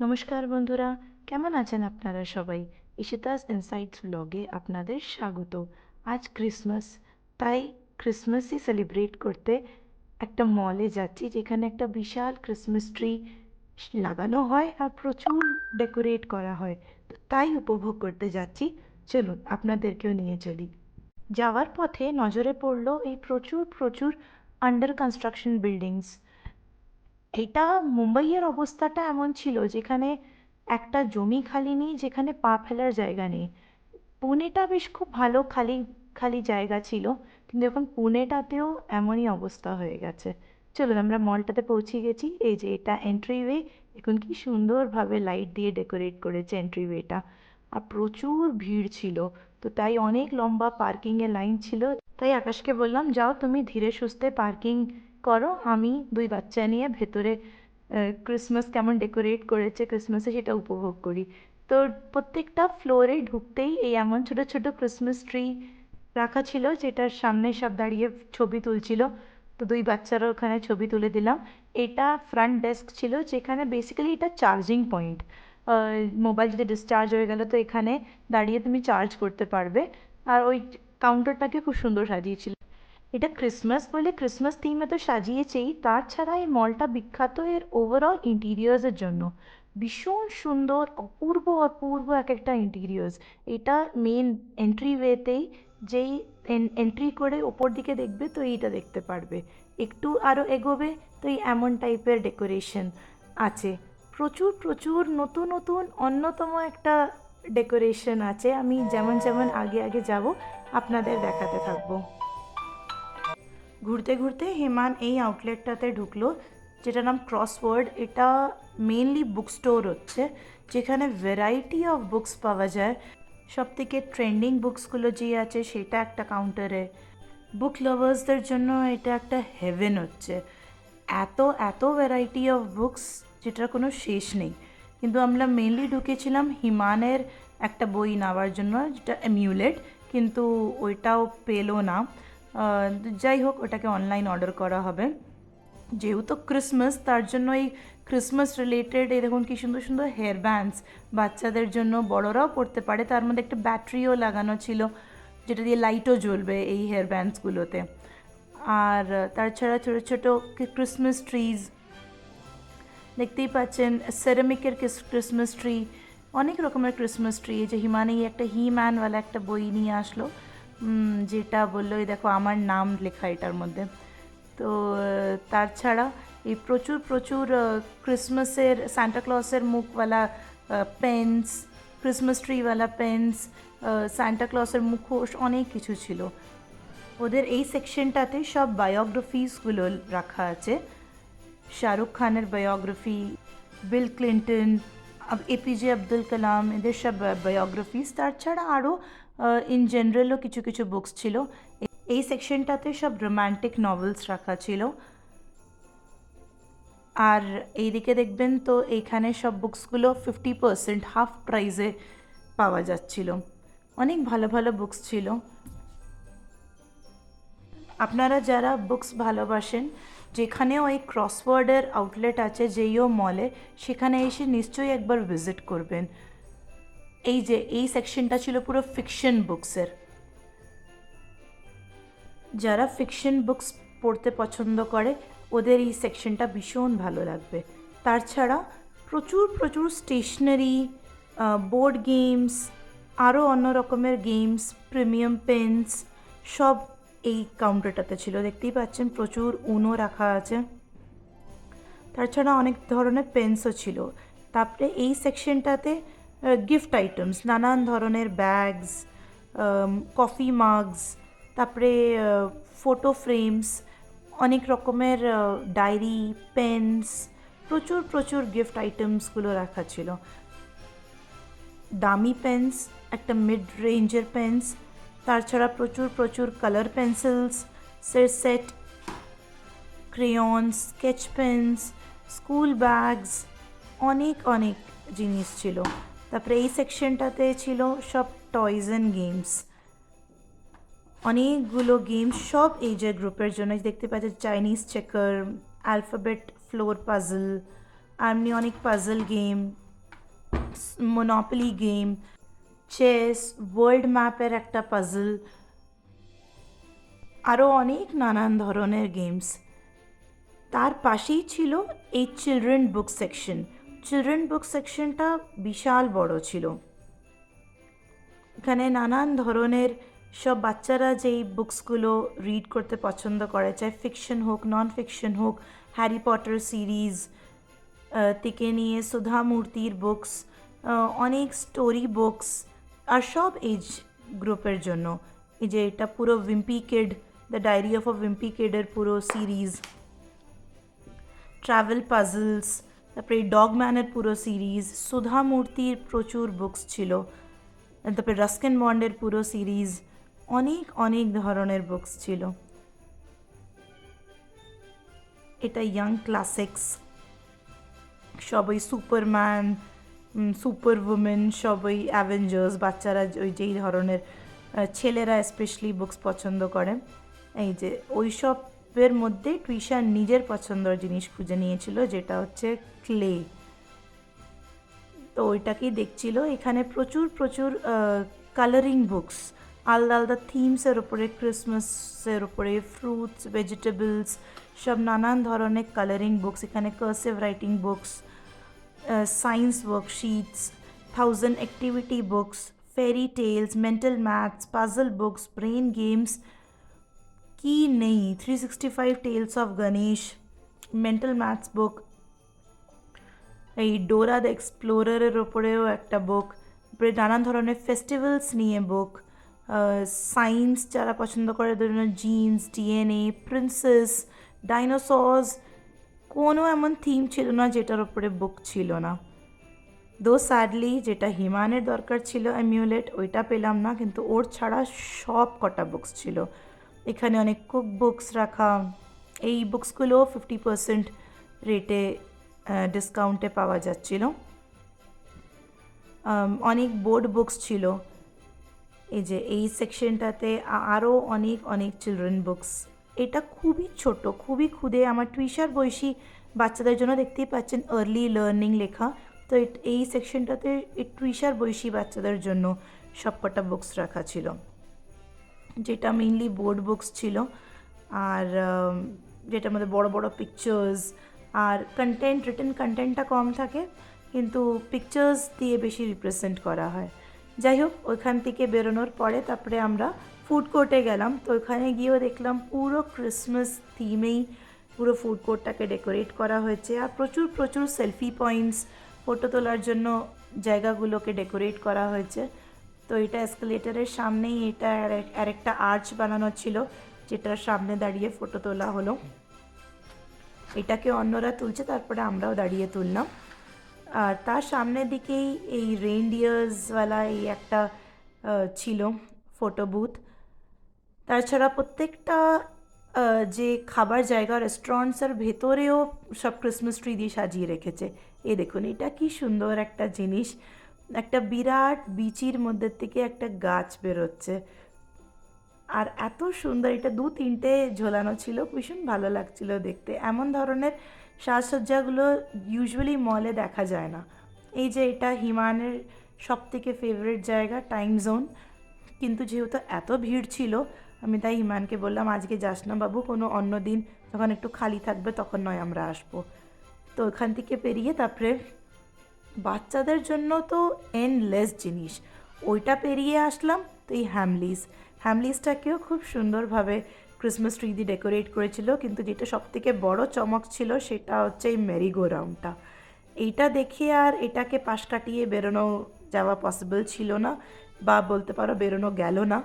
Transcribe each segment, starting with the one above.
নমস্কার বন্ধুরা, কেমন আছেন আপনারা সবাই? ইশিতাস ইনসাইটস ব্লগে আপনাদের স্বাগত। আজ ক্রিসমাস তাই ক্রিসমাসই সেলিব্রেট করতে একটা মলে যাচ্ছি, যেখানে একটা বিশাল ক্রিসমাস ট্রি লাগানো হয় আর প্রচুর ডেকোরেট করা হয়। তো তাই উপভোগ করতে যাচ্ছি। চলুন, আপনাদেরকেও নিয়ে চলি। যাওয়ার পথে নজরে পড়ল এই প্রচুর প্রচুর আন্ডার কনস্ট্রাকশন বিল্ডিংস এটা মুম্বাইয়ের অবস্থাটা এমন ছিল যেখানে একটা জমি খালি নেই, যেখানে পা ফেলার জায়গা নেই। পুনেটা বেশ খুব ভালো খালি খালি জায়গা ছিল, কিন্তু এখন পুনেটাতেও এমনই অবস্থা হয়ে গেছে। চলুন আমরা মলটাতে পৌঁছে গেছি। এই যে এটা এন্ট্রি ওয়ে এখন কি সুন্দরভাবে লাইট দিয়ে ডেকোরেট করেছে এন্ট্রি ওয়েটা আর প্রচুর ভিড় ছিল, তো তাই অনেক লম্বা পার্কিংয়ের লাইন ছিল। তাই আকাশকে বললাম, যাও তুমি ধীরে সুস্থে পার্কিং করো, আমি দুই বাচ্চা নিয়ে ভেতরে ক্রিসমাস কেমন ডেকোরেট করেছে ক্রিসমাসে সেটা উপভোগ করি। তো প্রত্যেকটা ফ্লোরে ঢুকতেই এই এমন ছোট ছোট ক্রিসমাস ট্রি রাখা ছিল, যেটার সামনে সব দাঁড়িয়ে ছবি তুলছিল। তো দুই বাচ্চারা ওখানে ছবি তুলে দিলাম। এটা ফ্রন্ট ডেস্ক ছিল, যেখানে বেসিক্যালি এটা চার্জিং পয়েন্ট মোবাইল যদি ডিসচার্জ হয়ে গেলো তো এখানে দাঁড়িয়ে তুমি চার্জ করতে পারবে। আর ওই কাউন্টারটাকে খুব সুন্দর সাজিয়েছিল। এটা ক্রিসমাস বলে ক্রিসমাস থিমে তো সাজিয়েছেই। তাছাড়া এই মলটা বিখ্যাত এর ওভারঅল ইন্টিরিয়ার্সের জন্য। ভীষণ সুন্দর, অপূর্ব অপূর্ব এক একটা ইন্টিরিয়ার্স এটা মেন এন্ট্রি ওয়েতেই যেই এন্ট্রি করে ওপর দিকে দেখবে তো এইটা দেখতে পারবে। একটু আরও এগোবে তো এই এমন টাইপের ডেকোরেশন আছে। প্রচুর প্রচুর নতুন নতুন অন্যতম একটা ডেকোরেশন আছে। আমি যেমন যেমন আগে আগে যাব, আপনাদের দেখাতে থাকব। ঘুরতে ঘুরতে হেমান এই আউটলেটটাতে ঢুকলো, যেটার নাম ক্রসওয়ার্ড এটা মেনলি বুক স্টোর হচ্ছে, যেখানে ভ্যারাইটি অফ বুকস পাওয়া যায়। সব থেকে ট্রেন্ডিং বুকসগুলো যে আছে, সেটা একটা কাউন্টারে বুক লাভার্সদের জন্য এটা একটা হেভেন হচ্ছে। এত এত ভ্যারাইটি অফ বুকস যেটার কোনো শেষ নেই। কিন্তু আমরা মেনলি ঢুকেছিলাম হিমানের একটা বই নেওয়ার জন্য, যেটা অ্যামিউলেট কিন্তু ওইটাও পেল না। যাই হোক, ওটাকে অনলাইন অর্ডার করা হবে। যেহেতু ক্রিসমাস তার জন্য এই ক্রিসমাস রিলেটেড এই দেখুন কী সুন্দর সুন্দর হেয়ার ব্যান্ডস বাচ্চাদের জন্য বড়রাও পড়তে পারে। তার মধ্যে একটা ব্যাটারিও লাগানো ছিল, যেটা দিয়ে লাইটও জ্বলবে এই হেয়ার ব্যান্ডসগুলোতে আর তাছাড়া ছোটো ছোটো ক্রিসমাস ট্রিজ দেখতেই পাচ্ছেন সেরামিকের ক্রিসমাস ট্রি অনেক রকমের ক্রিসমাস ট্রি এই যে হিমানি একটা হি ম্যানওয়ালা একটা বই নিয়ে আসলো। যেটা বলল, এই দেখো আমার নাম লেখা এটার মধ্যে। তো তাছাড়া এই প্রচুর প্রচুর ক্রিসমাসের সান্টাক্লসের মুখওয়ালা পেন্স ক্রিসমাস ট্রিওয়ালা পেন্স সান্টাক্লসের মুখোশ অনেক কিছু ছিল। ওদের এই সেকশনটাতে সব বায়োগ্রাফিসগুলো রাখা আছে। শাহরুখ খানের biography Bill Clinton APJ Abdul Kalam এদের সব বায়োগ্রাফিস তাছাড়া আরও ইন জেনারেলও কিছু কিছু বুকস ছিল এই সেকশনটাতে সব রোম্যান্টিক নভেলস রাখা ছিল আর এইদিকে দেখবেন তো এইখানে সব বুকসগুলো ফিফটি পারসেন্ট হাফ প্রাইজে পাওয়া যাচ্ছিল অনেক ভালো ভালো বুকস ছিল আপনারা যারা বুকস ভালোবাসেন যেখানেও এই ক্রসওয়ার্ডের আউটলেট আছে যেইও মলে সেখানে এসে নিশ্চয়ই একবার ভিজিট করবেন। এই যে, এই সেকশনটা ছিল পুরো ফিকশন বুকসের যারা ফিকশন বুকস পড়তে পছন্দ করে, ওদের এই সেকশনটা ভীষণ ভালো লাগবে। তাছাড়া প্রচুর প্রচুর স্টেশনারি বোর্ড গেমস আরও অন্য রকমের গেমস প্রিমিয়াম পেন্স সব এই কাউন্টারটাতে ছিল। দেখতেই পাচ্ছেন প্রচুর উনো রাখা আছে। তাছাড়া অনেক ধরনের পেন্সও ছিল। তারপরে এই সেকশনটাতে গিফট আইটেমস নানান ধরনের ব্যাগস কফি মাগস তারপরে ফটো ফ্রেমস অনেক রকমের ডায়েরি পেন্স প্রচুর প্রচুর গিফট আইটেমসগুলো রাখা ছিল। দামি পেন্স একটা মিড রেঞ্জের পেন্স তাছাড়া প্রচুর প্রচুর colour pencils set crayons sketch pens school bags অনেক অনেক জিনিস ছিল। তারপরে এই সেকশনটাতে ছিল সব টয়স অ্যান্ড গেমস অনেকগুলো গেমস সব এজের গ্রুপের জন্য দেখতে পাচ্ছি Chinese checker alphabet floor puzzle এমনি অনেক puzzle game Monopoly game chess world ম্যাপের একটা পাজল আরও অনেক নানান ধরনের গেমস তার পাশেই ছিল এই children book section children book সেকশনটা বিশাল বড় ছিল। এখানে নানান ধরনের সব বাচ্চারা যেই বুকসগুলো রিড করতে পছন্দ করে, চাই ফিকশন হোক নন ফিকশন হোক হ্যারি পটার সিরিজ থেকে নিয়ে সুধা মূর্তির বুকস অনেক স্টোরি বুকস আর সব এজ গ্রুপের জন্য। এই যে এটা পুরো Wimpy Kid the diary of a Wimpy কিডের পুরো সিরিজ ট্রাভেল পাজলস তারপরে ডগ ম্যানের পুরো সিরিজ সুধা মূর্তির প্রচুর বুকস ছিল। তারপরে রাস্কেন বন্ডের পুরো সিরিজ অনেক অনেক ধরনের বুকস ছিল। এটা ইয়াং ক্লাসিক্স সবই সুপারম্যান সুপার উমেন সবই অ্যাভেঞ্জার্স বাচ্চারা ওই যেই ধরনের ছেলেরা স্পেশালি বুকস পছন্দ করে। এই যে ওই সবের মধ্যে টুইশান নিজের পছন্দের জিনিস খুঁজে নিয়েছিল, যেটা হচ্ছে ক্লে তো ওইটাকেই দেখছিল। এখানে প্রচুর প্রচুর কালারিং বুকস আলাদা আলাদা থিমসের ওপরে ক্রিসমাসের ওপরে ফ্রুটস ভেজিটেবলস সব নানান ধরনের কালারিং বুকস এখানে cursive writing books worksheets thousand activity books fairy tales mental maths puzzle books brain games কি নেই three sixty five tales of Ganesh mental maths book এই ডোরা দ্য এক্সপ্লোরারের ওপরেও একটা বুক তারপরে নানান ধরনের ফেস্টিভ্যালস নিয়ে বুক সায়েন্স যারা পছন্দ করে, ধরুন জিন্স ডিএনএ প্রিন্সেস ডাইনোসর্স কোনো এমন থিম ছিল না যেটার ওপরে বুক ছিল না। দো স্যাডলি যেটা হিমানের দরকার ছিল অ্যামিউলেট ওইটা পেলাম না, কিন্তু ওর ছাড়া সব কটা বুকস ছিল। এখানে অনেক কুক বুকস রাখা। এই বুকসগুলো ফিফটি পার্সেন্ট রেটে ডিসকাউন্টে পাওয়া যাচ্ছিল। অনেক বোর্ড বুকস ছিল। এই যে এই সেকশনটাতে আরও অনেক অনেক চিলড্রেন বুকস এটা খুবই ছোট, খুবই ক্ষুদে। আমার টুইশার বয়সী বাচ্চাদের জন্য দেখতেই পাচ্ছেন আর্লি লার্নিং লেখা। তো এই সেকশনটাতে টুইশার বয়সী বাচ্চাদের জন্য সবকটা বুকস রাখা ছিল। যেটা মেইনলি বোর্ড বুকস ছিল। আর যেটার মধ্যে বড় বড় পিকচার্স আর কন্টেন্ট রিটেন কন্টেন্টটা কম থাকে, কিন্তু পিকচার্স দিয়ে বেশি রিপ্রেজেন্ট করা হয়। যাই হোক, ওইখান থেকে বেরোনোর পরে তারপরে আমরা ফুড কোর্টে গেলাম, তো ওখানে গিয়েও দেখলাম পুরো ক্রিসমাস থিমেই পুরো ফুড কোর্টটাকে ডেকোরেট করা হয়েছে আর প্রচুর প্রচুর সেলফি পয়েন্টস ফটো তোলার জন্য জায়গাগুলোকে ডেকোরেট করা হয়েছে। তো এটা এসকেলেটারের সামনেই এটা আর- আরেকটা আর্চ বানানো ছিল, যেটার সামনে দাঁড়িয়ে ফটো তোলা হলো। এটাকে অন্যরা তুলছে, তারপরে আমরাও দাঁড়িয়ে তুললাম। আর তার সামনের দিকেই এই রেইনডিয়ার্সওয়ালা এই একটা ছিল ফটো বুথ তাছাড়া প্রত্যেকটা যে খাবার জায়গা রেস্টুরেন্টসের ভেতরেও সব ক্রিসমাস ট্রি দিয়ে সাজিয়ে রেখেছে। এই দেখুন, এটা কি সুন্দর একটা জিনিস। একটা বিরাট বিচির মধ্যে থেকে একটা গাছ বেরোচ্ছে। আর এত সুন্দর, এটা দু তিনটে ঝোলানো ছিল, ভীষণ ভালো লাগছিল দেখতে। এমন ধরনের সাজসজ্জাগুলো ইউজুয়ালি মলে দেখা যায় না। এই যে এটা হিমানের সব থেকে ফেভারিট জায়গা টাইম জোন কিন্তু যেহেতু এত ভিড় ছিল আমি তাই হিমানকে বললাম, আজকে যাস না বাবু, কোনো অন্য দিন যখন একটু খালি থাকবে তখন নয় আমরা আসব। তো ওখান থেকে পেরিয়ে তারপরে বাচ্চাদের জন্য তো এনলেস জিনিস। ওইটা পেরিয়ে আসলাম তো এই হ্যামলিস হ্যামলিসটাকেও খুব সুন্দরভাবে ক্রিসমাস ট্রি দিয়ে ডেকোরেট করেছিল, কিন্তু যেটা সব থেকে বড় চমক ছিল সেটা হচ্ছে এই মেরিগো রাউন্ডটা এইটা দেখে আর এটাকে পাশ কাটিয়ে বেরোনো যাওয়া পসিবল ছিল না, বা বলতে পারো বেরোনো গেল না।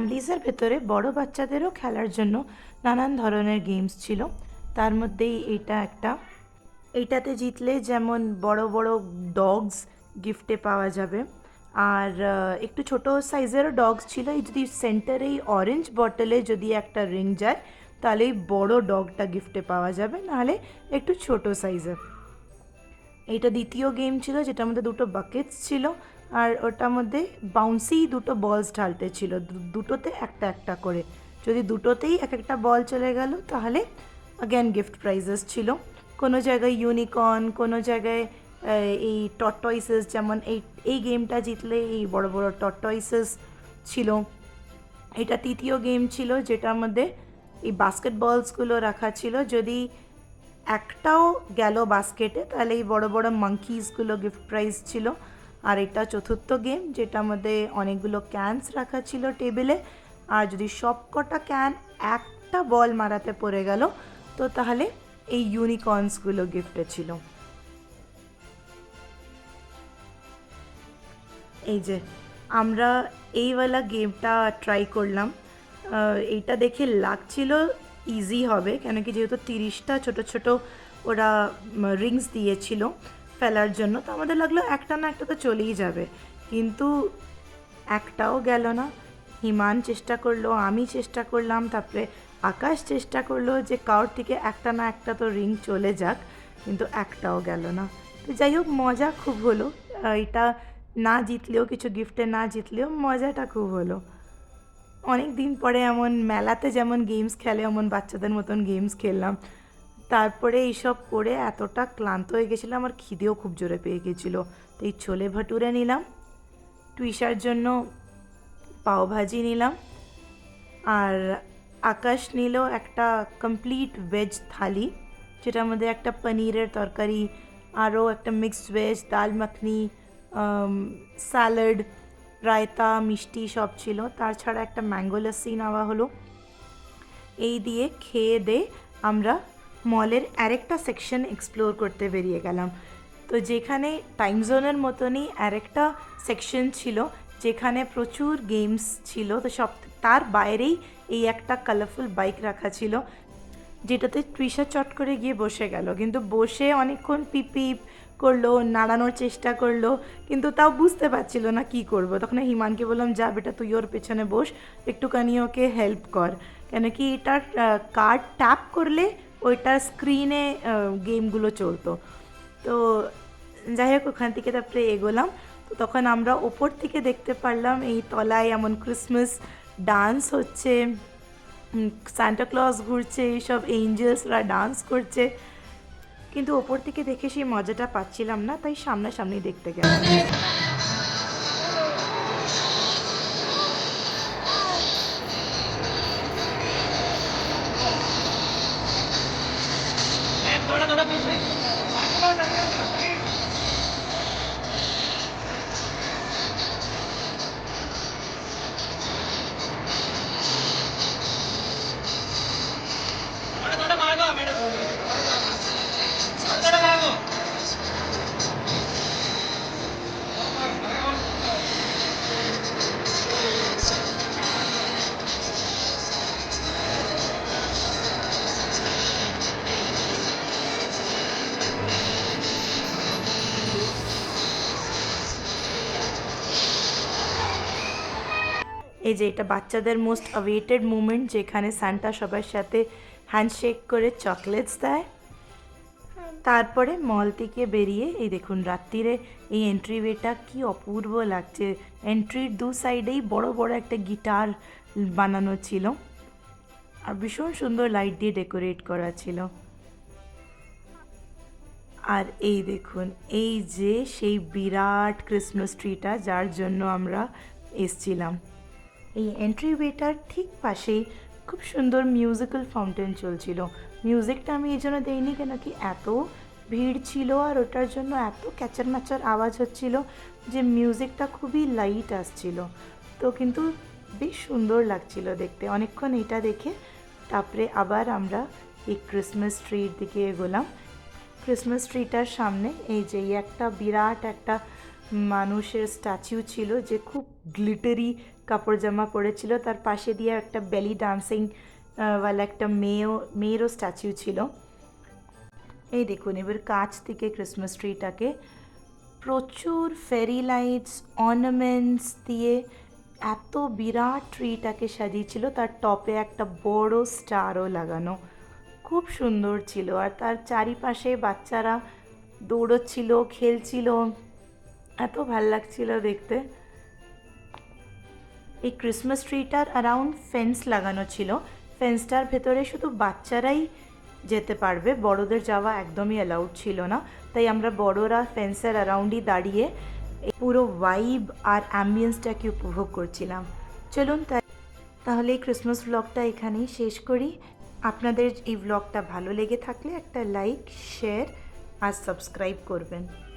হ্যামলিজের ভেতরে বড় বাচ্চাদেরও খেলার জন্য নানান ধরনের গেমস ছিল। তার মধ্যেই এটা একটা। এইটাতে জিতলে যেমন বড় বড় ডগস গিফটে পাওয়া যাবে। আর একটু ছোট সাইজেরও ডগস ছিল। এই যদি সেন্টারে এই অরেঞ্জ বটলে যদি একটা রিং যায়, তাহলে এই বড় ডগটা গিফটে পাওয়া যাবে। নাহলে একটু ছোট সাইজের এইটা দ্বিতীয় গেম ছিল, যেটার মধ্যে দুটো বাকেটস ছিল। আর ওটার মধ্যে বাউন্সি দুটো বলস ঢালতে ছিল দুটোতে একটা একটা করে। যদি দুটোতেই এক একটা বল চলে গেল, তাহলে অ্যাগেন গিফট প্রাইজেস ছিল। কোনো জায়গায় ইউনিকর্ন কোনো জায়গায় এই টটয়েসেস যেমন এই এই গেমটা জিতলে এই বড় বড় টটয়েসেস ছিল। এটা তৃতীয় গেম ছিল, যেটার মধ্যে এই বাস্কেটবলসগুলো রাখা ছিল। যদি একটাও গেল বাস্কেটে তাহলে এই বড় বড় মাঙ্কিজগুলো গিফট প্রাইজ ছিল। আর এটা চতুর্থ গেম যেটার মধ্যে অনেকগুলো ক্যানস রাখা ছিল টেবিলে আর যদি সব কটা ক্যান একটা বল মারাতে পড়ে গেল, তো তাহলে এই ইউনিকর্নসগুলো গিফটে ছিল। এই যে, আমরা এইওয়ালা গেমটা ট্রাই করলাম। এইটা দেখে লাগছিল ইজি হবে, কেন কি যেহেতু তিরিশটা ছোট ছোট ওরা রিংস দিয়েছিল। ফেলার জন্য, তো আমাদের লাগল একটা না একটা তো চলেই যাবে। কিন্তু একটাও গেল না। হিমান চেষ্টা করল, আমি চেষ্টা করলাম, তারপরে আকাশ চেষ্টা করল যে কারোর থেকে একটা না একটা তো রিং চলে যাক, কিন্তু একটাও গেল না। তো যাই হোক, মজা খুব হলো। এটা না জিতলেও, কিছু গিফটে না জিতলেও মজাটা খুব হলো। অনেক দিন পরে এমন মেলাতে যেমন গেমস খেলে, এমন বাচ্চাদের মতন গেমস খেললাম। তারপরে এইসব করে এতটা ক্লান্ত হয়ে গেছিলাম আর খিদেও খুব জোরে পেয়ে গেছিল। তো এই ছোলে ভাটুরে নিলাম টুইশার জন্য পাওভাজি নিলাম, আর আকাশ নিল একটা কমপ্লিট ভেজ থালি, যেটার মধ্যে একটা পনিরের তরকারি, আরও একটা মিক্সড ভেজ ডাল মাখনি স্যালাড রায়তা, মিষ্টি সব ছিল। তাছাড়া একটা ম্যাঙ্গো লস্যি নেওয়া হলো। এই দিয়ে খেয়ে দে, আমরা মলের আরেকটা সেকশন এক্সপ্লোর করতে বেরিয়ে গেলাম। তো যেখানে টাইম জোনের মতনই আরেকটা সেকশন ছিল, যেখানে প্রচুর গেমস ছিল। তো সব, তার বাইরেই এই একটা কালারফুল বাইক রাখা ছিল, যেটাতে তৃষা চট করে গিয়ে বসে গেল। কিন্তু বসে অনেকক্ষণ পিপিপ করল, নাড়ানোর চেষ্টা করল, কিন্তু তাও বুঝতে পারছিল না কি করব। তখন হিমানকে বললাম, যা বেটা, তুই ওর পেছনে বস, একটুখানি ওকে হেল্প কর। কেন কি, এটার কার্ড ট্যাপ করলে ওইটার স্ক্রিনে গেমগুলো চলতো। তো যাই হোক ওখান থেকে তারপরে এগোলাম। তো তখন আমরা ওপর থেকে দেখতে পারলাম, এই তলায় এমন ক্রিসমাস ডান্স হচ্ছে। ক্লজ ঘুরছে, এইসব এঞ্জেলসরা ডান্স করছে। কিন্তু ওপর থেকে দেখে সেই মজাটা পাচ্ছিলাম না, তাই সামনাসামনি দেখতে গেলাম। এই যে এটা বাচ্চাদের মোস্ট অ্যাওয়েটেড মুমেন্ট যেখানে সান্টা সবার সাথে হ্যান্ডশেক করে চকলেটস দেয়। তারপরে মল থেকে বেরিয়ে এই দেখুন রাত্রিরে এই এন্ট্রি ওয়েটা কি অপূর্ব লাগছে। এন্ট্রির দু সাইডেই বড় বড় একটা গিটার বানানো ছিল আর ভীষণ সুন্দর লাইট দিয়ে ডেকোরেট করা ছিল। আর এই দেখুন, এই যে সেই বিরাট ক্রিসমাস ট্রিটা যার জন্য আমরা এসছিলাম। এই এন্ট্রি ওয়েটার ঠিক পাশেই খুব সুন্দর মিউজিক্যাল ফাউন্টেন চলছিল। মিউজিকটা আমি এই জন্য দেইনি কেন কি এত ভিড় ছিল আর ওটার জন্য এত ক্যাচার ম্যাচার আওয়াজ হচ্ছিল যে মিউজিকটা খুবই লাইট আসছিল। তো কিন্তু বেশ সুন্দর লাগছিল দেখতে। অনেকক্ষণ এটা দেখে তারপরে আবার আমরা এই ক্রিসমাস ট্রির দিকে এগোলাম। ক্রিসমাস ট্রিটার সামনে এই যে একটা বিরাট একটা মানুষের স্ট্যাচু ছিল যে খুব গ্লিটারি কাপড় জামা পরেছিল। তার পাশে দিয়ে একটা বেলি ডান্সিং ওয়ালা একটা মেয়েও, মেয়েরও স্ট্যাচু ছিল। এই দেখুন, এবার কাছ থেকে ক্রিসমাস ট্রিটাকে প্রচুর ফেরি লাইটস অর্নামেন্টস দিয়ে এত বিরাট ট্রিটাকে সাজিয়েছিল। তার টপে একটা বড় স্টারও লাগানো। খুব সুন্দর ছিল। আর তার চারিপাশে বাচ্চারা দৌড়চ্ছিল, খেলছিল। এত ভালো লাগছিল দেখতে। এই ক্রিসমাস ট্রিটার অ্যারাউন্ড ফেন্স লাগানো ছিল। ফেন্সটার ভেতরে শুধু বাচ্চারাই যেতে পারবে, বড়দের যাওয়া একদমই অ্যালাউড ছিল না। তাই আমরা বড়রা ফেন্সের অ্যারাউন্ডই দাঁড়িয়ে পুরো ওয়াইব আর অ্যাম্বিয়েন্সটাকে উপভোগ করছিলাম। চলুন তাই, তাহলে এই ক্রিসমাস ব্লগটা এখানেই শেষ করি। আপনাদের এই ব্লগটা ভালো লেগে থাকলে একটা লাইক শেয়ার আর সাবস্ক্রাইব করবেন।